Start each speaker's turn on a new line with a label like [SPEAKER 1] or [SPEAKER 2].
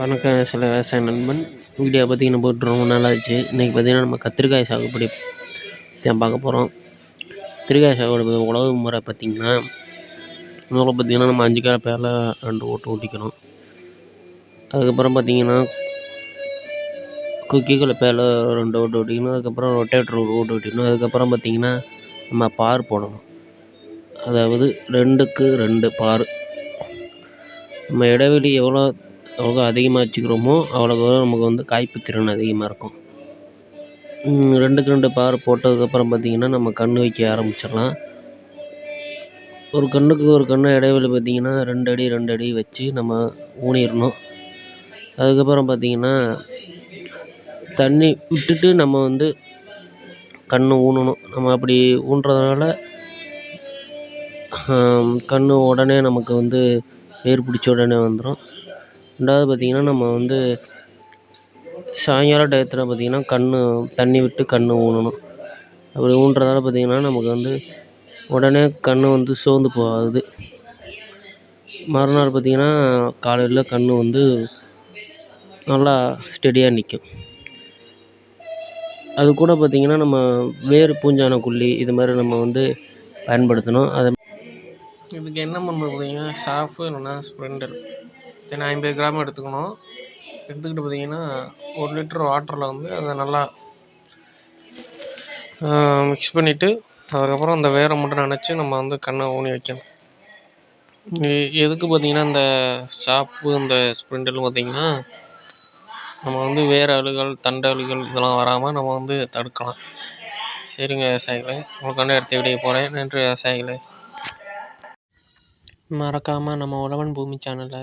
[SPEAKER 1] வணக்கம் சில விவசாய நண்பன். வீடியோ பார்த்தீங்கன்னா போட்டு ரொம்ப நாள் இன்றைக்கி பார்த்தீங்கன்னா நம்ம கத்திரிக்காய் சாகுபடி தான் பார்க்க போகிறோம் கத்திரிக்காய் சாகுபடி உழவு முறை பார்த்திங்கன்னா முதல்ல பார்த்திங்கன்னா நம்ம அஞ்சு காய் பேரில் ரெண்டு ஓட்டு ஓட்டிக்கணும். அதுக்கப்புறம் பார்த்திங்கன்னா குக்கிகள் பேரில் ரெண்டு ஓட்டு ஓட்டிக்கணும். அதுக்கப்புறம் ரொட்டேட்ரு ஒரு ஓட்டு ஓட்டிக்கணும். அதுக்கப்புறம் பார்த்திங்கன்னா நம்ம பார் போடணும். அதாவது ரெண்டுக்கு ரெண்டு பார். நம்ம இடைவெளி எவ்வளோ எவ்வளோ அதிகமாக வச்சுக்கிறோமோ அவ்வளோக்கு அவ்வளோ நமக்கு வந்து காய்ப்பு திறன் அதிகமாக இருக்கும். ரெண்டுக்கு ரெண்டு பார் போட்டதுக்கப்புறம் பார்த்திங்கன்னா நம்ம கன்று வைக்க ஆரம்பிச்சிடலாம். ஒரு கண்ணுக்கு ஒரு கன்று இடைவெளி பார்த்திங்கன்னா ரெண்டு அடி ரெண்டு அடி வச்சு நம்ம ஊனிடணும். அதுக்கப்புறம் பார்த்திங்கன்னா தண்ணி விட்டுட்டு நம்ம வந்து கன்று ஊனணும். நம்ம அப்படி ஊன்றதுனால கன்று உடனே நமக்கு வந்து வேர் பிடிச்ச உடனே வந்துடும் ரெண்டாவது பார்த்திங்கன்னா நம்ம வந்து சாயங்கால டயத்தில் பார்த்திங்கன்னா கன்று தண்ணி விட்டு கன்று ஊனணும். அப்படி ஊன்றதால பார்த்திங்கன்னா நமக்கு வந்து உடனே கண் வந்து சோர்ந்து போகாது. மறுநாள் பார்த்திங்கன்னா காலையில் கன்று வந்து நல்லா ஸ்டெடியாக நிற்கும் அது கூட பார்த்திங்கன்னா நம்ம வேர் பூஞ்சான குள்ளி இது மாதிரி நம்ம வந்து பயன்படுத்தணும். அதை இதுக்கு என்ன பண்ணுறது பார்த்திங்கன்னா ஷாஃபு இல்லைன்னா ஸ்ப்ரெண்டர் தென் ஐம்பது கிராம் எடுத்துக்கணும். எடுத்துக்கிட்டு பார்த்தீங்கன்னா ஒரு லிட்டர் வாட்டரில் வந்து அதை நல்லா மிக்ஸ் பண்ணிவிட்டு அதுக்கப்புறம் அந்த வேரை மட்டும் நினச்சி நம்ம வந்து கண்ணை ஊனி வைக்கணும். எதுக்கு பார்த்திங்கன்னா இந்த ஸ்டாப்பு இந்த ஸ்ப்ரிண்டல் பார்த்திங்கன்னா நம்ம வந்து வேர் அழுகல் தண்டு அழுகல் இதெல்லாம் வராமல் நம்ம வந்து தடுக்கலாம். சரிங்க விவசாயிகளே. உங்களுக்கான எடுத்து விடைய போகிறேன் நன்றி விவசாயிகளே. மறக்காமல் நம்ம உழவன் பூமி சேனலை